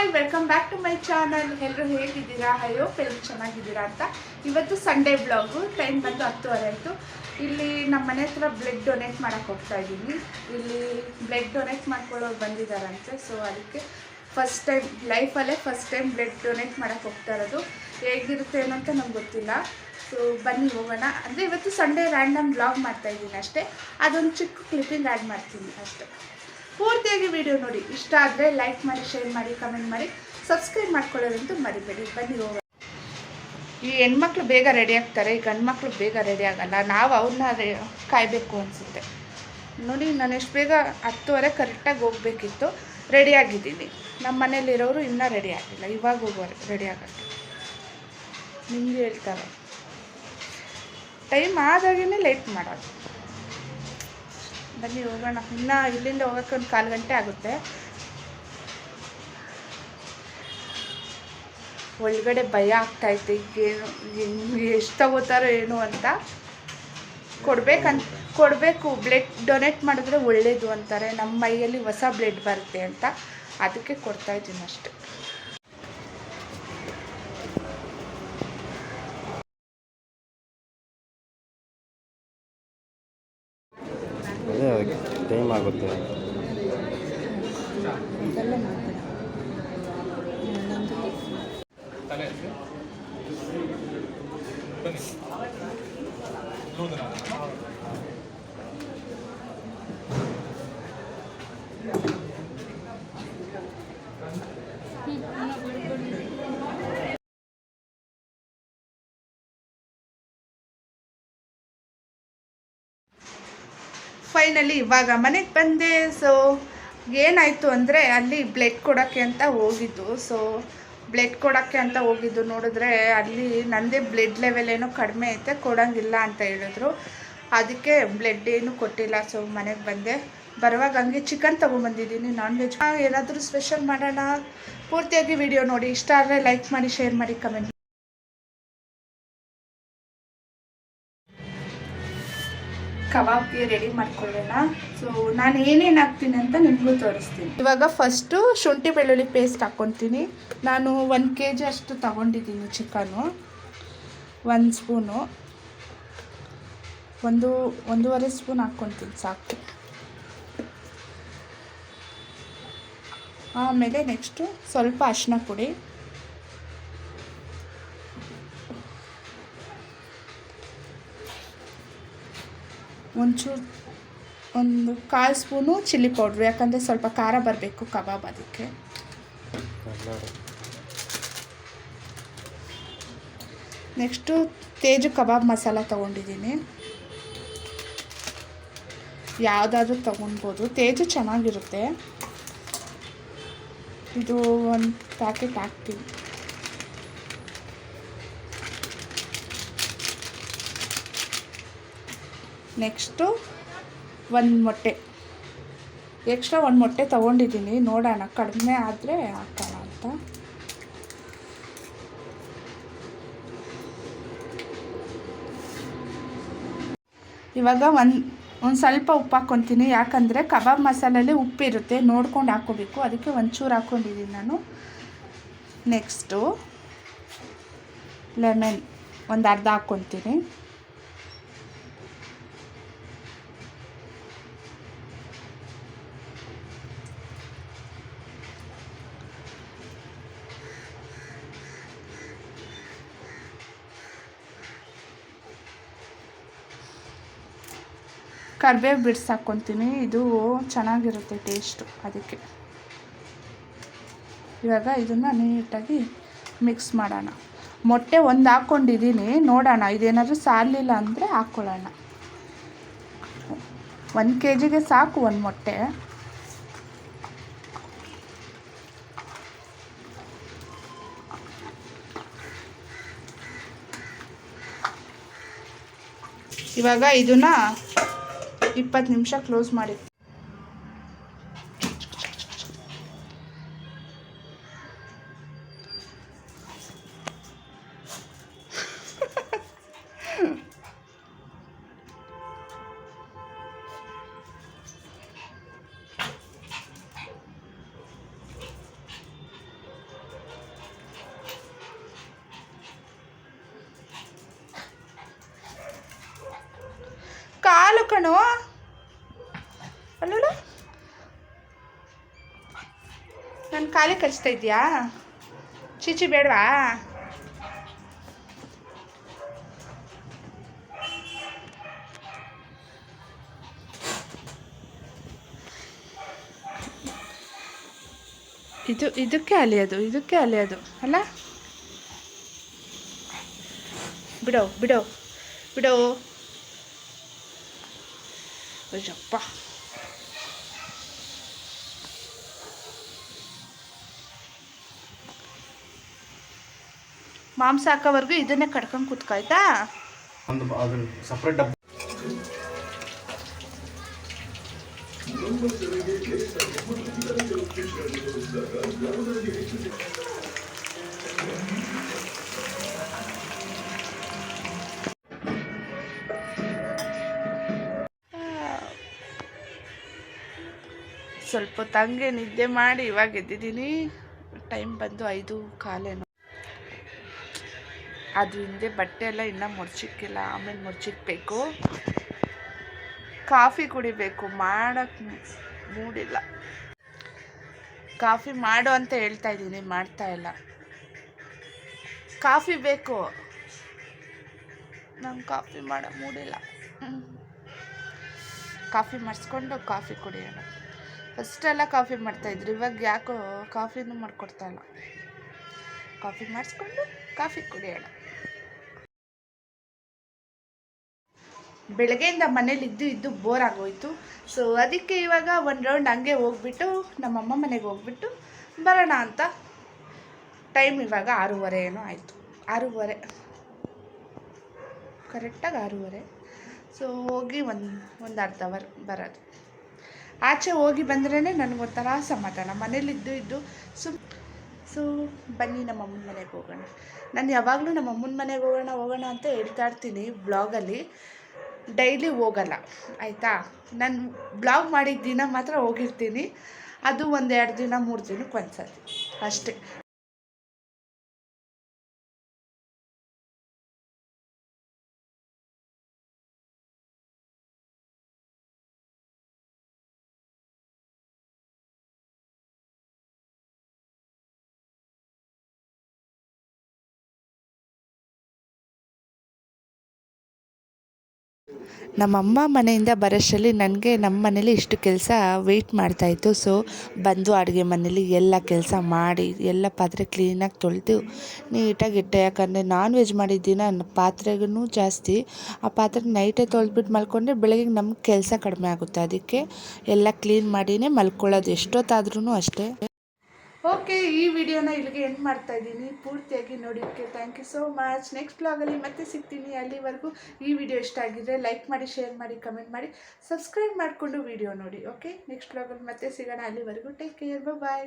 Hi welcome back to my channel ಎಲ್ಲರೂ ಹೇಗಿದ್ದೀರಾ? ಅಯ್ಯೋ ಎಲ್ಲರೂ ಚೆನ್ನಾಗಿದ್ದೀರಾ ಅಂತ. ಇವತ್ತು ಸಂಡೇ ಬ್ಲಾಗು ಟೈಮ್ ಬಂದು ಹತ್ತುವರೆ ಆಯಿತು. ಇಲ್ಲಿ ನಮ್ಮ ಮನೆ ಹತ್ರ ಬ್ಲಡ್ ಡೊನೇಟ್ ಮಾಡೋಕೆ ಹೋಗ್ತಾ ಇದ್ದೀನಿ. ಇಲ್ಲಿ ಬ್ಲಡ್ ಡೊನೇಟ್ ಮಾಡ್ಕೊಳ್ಳೋರು ಬಂದಿದ್ದಾರಂತೆ. ಸೊ ಅದಕ್ಕೆ ಫಸ್ಟ್ ಟೈಮ್ ಲೈಫಲ್ಲೇ ಫಸ್ಟ್ ಟೈಮ್ ಬ್ಲಡ್ ಡೊನೇಟ್ ಮಾಡೋಕೆ ಹೋಗ್ತಾ ಇರೋದು. ಹೇಗಿರುತ್ತೆ ಏನೋ ಅಂತ ನಮ್ಗೆ ಗೊತ್ತಿಲ್ಲ. ಸೊ ಬನ್ನಿ ಹೋಗೋಣ. ಅಂದರೆ ಇವತ್ತು ಸಂಡೇ ರ್ಯಾಂಡಮ್ ಬ್ಲಾಗ್ ಮಾಡ್ತಾ ಇದ್ದೀನಿ ಅಷ್ಟೇ. ಅದೊಂದು ಚಿಕ್ಕ ಕ್ಲಿಪ್ಪಿಂಗ್ ಆ್ಯಡ್ ಮಾಡ್ತೀನಿ ಅಷ್ಟೇ. ಪೂರ್ತಿಯಾಗಿ ವಿಡಿಯೋ ನೋಡಿ. ಇಷ್ಟ ಆದರೆ ಲೈಕ್ ಮಾಡಿ ಶೇರ್ ಮಾಡಿ ಕಮೆಂಟ್ ಮಾಡಿ. ಸಬ್ಸ್ಕ್ರೈಬ್ ಮಾಡ್ಕೊಳ್ಳೋದಂತೂ ಮರಿಬೇಡಿ. ಬನ್ನಿ ಹೋಗೋಣ. ಈ ಹೆಣ್ಮಕ್ಳು ಬೇಗ ರೆಡಿ ಆಗ್ತಾರೆ, ಈ ಗಂಡು ಮಕ್ಕಳು ಬೇಗ ರೆಡಿ ಆಗಲ್ಲ. ನಾವು ಅವ್ರನ್ನ ಕಾಯಬೇಕು ಅನಿಸುತ್ತೆ. ನೋಡಿ, ನಾನು ಎಷ್ಟು ಬೇಗ ಹತ್ತುವರೆ ಕರೆಕ್ಟಾಗಿ ಹೋಗಬೇಕಿತ್ತು. ರೆಡಿ ಆಗಿದ್ದೀನಿ. ನಮ್ಮ ಮನೇಲಿರೋರು ಇನ್ನೂ ರೆಡಿ ಆಗಿಲ್ಲ. ಇವಾಗ ಹೋಗೋರು ರೆಡಿ ಆಗೋಕ್ಕೆ ನಿಮಗೆ ಹೇಳ್ತಾರೆ. ಟೈಮ್ ಆದಾಗೇ ಲೇಟ್ ಮಾಡೋದು. ಬನ್ನಿ, ಹೋಗೋಣ. ಇನ್ನು ಇಲ್ಲಿಂದ ಹೋಗೋಕ್ಕೆ ಒಂದು ಕಾಲು ಗಂಟೆ ಆಗುತ್ತೆ. ಒಳಗಡೆ ಭಯ ಆಗ್ತೈತೆ ಏನು ಎಷ್ಟು ತಗೋತಾರೋ ಏನು ಅಂತ. ಕೊಡ್ಬೇಕಂತ, ಕೊಡಬೇಕು. ಬ್ಲಡ್ ಡೊನೇಟ್ ಮಾಡಿದ್ರೆ ಒಳ್ಳೇದು ಅಂತಾರೆ. ನಮ್ಮ ಮೈಯಲ್ಲಿ ಹೊಸ ಬ್ಲಡ್ ಬರುತ್ತೆ ಅಂತ. ಅದಕ್ಕೆ ಕೊಡ್ತಾ ಇದ್ದೀನಿ ಅಷ್ಟೆ. ಅದೇ ಅದಕ್ಕೆ ಟೈಮ್ ಆಗುತ್ತೆ. ಫೈನಲಿ ಇವಾಗ ಮನೆಗೆ ಬಂದೆ ಸೊ ಏನಾಯಿತು ಅಂದರೆ ಅಲ್ಲಿ ಬ್ಲಡ್ ಕೊಡೋಕ್ಕೆ ಅಂತ ಹೋಗಿದ್ದು. ಸೊ ಬ್ಲಡ್ ಕೊಡೋಕ್ಕೆ ಅಂತ ಹೋಗಿದ್ದು ನೋಡಿದ್ರೆ ಅಲ್ಲಿ ನನ್ನದೇ ಬ್ಲಡ್ ಲೆವೆಲ್ ಏನೋ ಕಡಿಮೆ ಐತೆ, ಕೊಡೋಂಗಿಲ್ಲ ಅಂತ ಹೇಳಿದ್ರು. ಅದಕ್ಕೆ ಬ್ಲಡ್ ಏನು ಕೊಟ್ಟಿಲ್ಲ ಸೊ ಮನೆಗೆ ಬಂದೆ. ಬರುವಾಗ ಹಂಗೆ ಚಿಕನ್ ತೊಗೊಂಬಂದಿದ್ದೀನಿ ನಾನ್ ವೆಜ್ ಏನಾದರೂ ಸ್ಪೆಷಲ್ ಮಾಡೋಣ? ಪೂರ್ತಿಯಾಗಿ ವಿಡಿಯೋ ನೋಡಿ. ಇಷ್ಟ ಆದರೆ ಲೈಕ್ ಮಾಡಿ ಶೇರ್ ಮಾಡಿ ಕಮೆಂಟ್ ಕಬಾಬ್ಗೆ ರೆಡಿ ಮಾಡ್ಕೊಳ್ಳೋಣ. ಸೊ ನಾನು ಏನೇನು ಹಾಕ್ತೀನಿ ಅಂತ ನಿಮಗೂ ತೋರಿಸ್ತೀನಿ. ಇವಾಗ ಫಸ್ಟು ಶುಂಠಿ ಬೆಳ್ಳುಳ್ಳಿ ಪೇಸ್ಟ್ ಹಾಕ್ಕೊತೀನಿ. ನಾನು ಒಂದು ಕೆ ಜಿ ಅಷ್ಟು ತಗೊಂಡಿದ್ದೀನಿ ಚಿಕನು ಒಂದು ಸ್ಪೂನು ಒಂದು, ಒಂದೂವರೆ ಸ್ಪೂನ್ ಹಾಕ್ಕೊತೀನಿ ಸಾಕು. ಆಮೇಲೆ ನೆಕ್ಸ್ಟು ಸ್ವಲ್ಪ ಅರಿಶಿನ ಪುಡಿ. ಒಂಚೂರು ಒಂದು ಕಾಲು ಸ್ಪೂನು ಚಿಲ್ಲಿ ಪೌಡ್ರು, ಯಾಕಂದರೆ ಸ್ವಲ್ಪ ಖಾರ ಬರಬೇಕು ಕಬಾಬ್ ಅದಕ್ಕೆ. ನೆಕ್ಸ್ಟು ತೇಜು ಕಬಾಬ್ ಮಸಾಲ ತೊಗೊಂಡಿದ್ದೀನಿ. ಯಾವುದಾದ್ರೂ ತೊಗೊಳ್ಬೋದು ತೇಜು ಚೆನ್ನಾಗಿರುತ್ತೆ. ಇದು ಒಂದು ಪ್ಯಾಕೆಟ್ ಹಾಕ್ತೀನಿ. ನೆಕ್ಸ್ಟು ಒಂದು ಮೊಟ್ಟೆ. ಎಕ್ಸ್ಟ್ರಾ ಒಂದು ಮೊಟ್ಟೆ ತೊಗೊಂಡಿದ್ದೀನಿ. ನೋಡೋಣ. ಕಡಿಮೆ ಆದರೆ ಹಾಕೋಣ ಅಂತ. ಇವಾಗ ಒಂದು ಒಂದು ಸ್ವಲ್ಪ ಉಪ್ಪು ಹಾಕ್ಕೊತೀನಿ ಯಾಕಂದರೆ ಕಬಾಬ್ ಮಸಾಲಲ್ಲಿ ಉಪ್ಪಿರುತ್ತೆ ನೋಡ್ಕೊಂಡು ಹಾಕೋಬೇಕು. ಅದಕ್ಕೆ ಒಂಚೂರು ಹಾಕ್ಕೊಂಡಿದ್ದೀನಿ ನಾನು. Next lemon. ಒಂದು ಅರ್ಧ ಹಾಕ್ಕೊತೀನಿ ಕರಿಬೇವು ಬಿಡ್ಸ್ ಹಾಕ್ಕೊತೀನಿ. ಇದು ಚೆನ್ನಾಗಿರುತ್ತೆ ಟೇಸ್ಟು ಅದಕ್ಕೆ. ಇವಾಗ ಇದನ್ನು ನೀಟಾಗಿ ಮಿಕ್ಸ್ ಮಾಡೋಣ. ಮೊಟ್ಟೆ ಒಂದು ಹಾಕ್ಕೊಂಡಿದ್ದೀನಿ ನೋಡೋಣ. ಇದೇನಾದರೂ ಸಾರಲಿಲ್ಲ ಅಂದರೆ ಹಾಕ್ಕೊಳ್ಳೋಣ. ಒಂದು ಕೆ ಜಿಗೆ ಸಾಕು ಒಂದು ಮೊಟ್ಟೆ. ಇವಾಗ ಇದನ್ನ ಇಪ್ಪತ್ತು ನಿಮಿಷ ಕ್ಲೋಸ್ ಮಾಡಿ ಕಾಲು ಕಣೋ ಖಾಲಿ ಕಳಿಸ್ತಾ ಇದೆಯಾ ಚೀಚಿ ಬೇಡವಾ? ಇದು, ಇದಕ್ಕೆ ಅಲಿಯೋದು ಇದಕ್ಕೆ ಅಲಿಯೋದು ಅಲ್ಲ? ಬಿಡೋ ಬಿಡೋ ಬಿಡೋ. ಅಯ್ಯಪ್ಪ. ಮಾಂಸ ಹಾಕೋವರೆಗೂ ಇದನ್ನೇ ಕಡ್ಕೊಂಡು ಕುತ್ಕಾಯ್ತಾ? ಸಪ್ರೇಟ್ ಸ್ವಲ್ಪ ತಂಗೆ ನಿದ್ದೆ ಮಾಡಿ ಇವಾಗ ಎದ್ದಿದ್ದೀನಿ. ಟೈಮ್ ಬಂದು ಐದು ಕಾಲೇನು. ಅದು ಹಿಂದೆ ಬಟ್ಟೆ ಎಲ್ಲ ಇನ್ನೂ ಮುರ್ಚಿಕ್ಕಿಲ್ಲ, ಆಮೇಲೆ ಮುರ್ಚಿಕ್ಬೇಕು ಕಾಫಿ ಕುಡಿಬೇಕು ಮಾಡೋಕ್ಕೆ ಮೂಡಿಲ್ಲ. ಕಾಫಿ ಮಾಡು ಅಂತ ಹೇಳ್ತಾ ಇದ್ದೀನಿ, ಮಾಡ್ತಾ ಇಲ್ಲ. ಕಾಫಿ ಬೇಕು. ನಂಗೆ ಕಾಫಿ ಮಾಡೋ ಮೂಡಿಲ್ಲ. ಕಾಫಿ ಮಾಡಿಸ್ಕೊಂಡು ಕಾಫಿ ಕುಡಿಯೋಣ. ಫಸ್ಟೆಲ್ಲ ಕಾಫಿ ಮಾಡ್ತಾಯಿದ್ರು ಇವಾಗ ಯಾಕೋ ಕಾಫಿನೂ ಮಾಡಿಕೊಡ್ತಾ ಇಲ್ಲ. ಕಾಫಿ ಮಾಡಿಸ್ಕೊಂಡು ಕಾಫಿ ಕುಡಿಯೋಣ. ಬೆಳಗ್ಗೆಯಿಂದ ಮನೇಲಿ ಇದ್ದು ಇದ್ದು ಬೋರ್ ಆಗೋಯ್ತು. ಸೊ ಅದಕ್ಕೆ ಇವಾಗ ಒಂದು ರೌಂಡ್ ಹಂಗೆ ಹೋಗ್ಬಿಟ್ಟು ನಮ್ಮಮ್ಮ ಮನೆಗೆ ಹೋಗ್ಬಿಟ್ಟು ಬರೋಣ ಅಂತ ಟೈಮ್ ಇವಾಗ ಆರೂವರೆ ಏನೋ ಆಯಿತು. ಆರೂವರೆ. ಕರೆಕ್ಟಾಗಿ ಆರೂವರೆ. ಸೊ ಹೋಗಿ ಒಂದು ಒಂದು ಅರ್ಧ ಅವರ್ ಬರೋದು. ಆಚೆ ಹೋಗಿ ಬಂದ್ರೇ ನನಗೊಂಥರ ಸಮಾಧಾನ. ಮನೇಲಿದ್ದು ಇದ್ದು ಸುಮ್ ಸೊ ಬನ್ನಿ ನಮ್ಮ ಅಮ್ಮನ ಮನೆಗೆ ಹೋಗೋಣ. ನಾನು ಯಾವಾಗಲೂ ನಮ್ಮ ಅಮ್ಮನ ಮನೆಗೆ ಹೋಗೋಣ ಹೋಗೋಣ ಅಂತ ಹೇಳ್ತಾ ಇರ್ತೀನಿ ಬ್ಲಾಗಲ್ಲಿ ಡೈಲಿ ಹೋಗಲ್ಲ, ಆಯಿತಾ? ನಾನು ಬ್ಲಾಗ್ ಮಾಡಿದ ದಿನ ಮಾತ್ರ ಹೋಗಿರ್ತೀನಿ. ಅದು ಒಂದು ಎರಡು ದಿನ, ಮೂರು ದಿನಕ್ಕೆ ಒಂದ್ಸತಿ. ಅಷ್ಟೇ. ನಮ್ಮಮ್ಮ ಮನೆಯಿಂದ ಬರೋಷ್ಟರಲ್ಲಿ ನನಗೆ ನಮ್ಮ ಮನೇಲಿ ಇಷ್ಟು ಕೆಲಸ ವೆಯ್ಟ್ ಮಾಡ್ತಾಯಿತ್ತು ಸೊ ಬಂದು ಅಡುಗೆ ಮನೇಲಿ ಎಲ್ಲ ಕೆಲಸ ಮಾಡಿ, ಎಲ್ಲ ಪಾತ್ರೆ ಕ್ಲೀನಾಗಿ ತೊಳೆದು, ನೀಟಾಗಿ ಇಟ್ಟೆ. ಯಾಕಂದರೆ ನಾನ್ ವೆಜ್ ಮಾಡಿದ ದಿನ ಪಾತ್ರೆಗೂ ಜಾಸ್ತಿ. ಆ ಪಾತ್ರೆ ನೈಟೇ ತೊಳೆದ್ಬಿಟ್ಟು ಮಲ್ಕೊಂಡ್ರೆ ಬೆಳಗ್ಗೆ ನಮ್ಗೆ ಕೆಲಸ ಕಡಿಮೆ ಆಗುತ್ತೆ. ಅದಕ್ಕೆ ಎಲ್ಲ ಕ್ಲೀನ್ ಮಾಡಿನೇ ಮಲ್ಕೊಳ್ಳೋದು. ಎಷ್ಟೊತ್ತಾದ್ರೂ ಅಷ್ಟೇ. ಓಕೆ, ಈ ವಿಡಿಯೋನ ಇಲ್ಲಿಗೆ ಎಂಡ್ ಮಾಡ್ತಾ ಇದ್ದೀನಿ. ಪೂರ್ತಿಯಾಗಿ ನೋಡಿದ್ದಕ್ಕೆ thank you so much next ಬ್ಲಾಗಲ್ಲಿ ಮತ್ತೆ ಸಿಗ್ತೀನಿ. ಅಲ್ಲಿವರೆಗೂ ಈ ವಿಡಿಯೋ ಇಷ್ಟ ಆಗಿದ್ರೆ ಲೈಕ್ ಮಾಡಿ ಶೇರ್ ಮಾಡಿ ಕಮೆಂಟ್ ಮಾಡಿ ಸಬ್ಸ್ಕ್ರೈಬ್ ಮಾಡಿಕೊಂಡು ವಿಡಿಯೋ ನೋಡಿ ಓಕೆ ನೆಕ್ಸ್ಟ್ ಬ್ಲಾಗಲ್ಲಿ ಮತ್ತೆ ಸಿಗೋಣ. ಅಲ್ಲಿವರೆಗೂ ಟೇಕ್ ಕೇರ್ ಬಾಯ್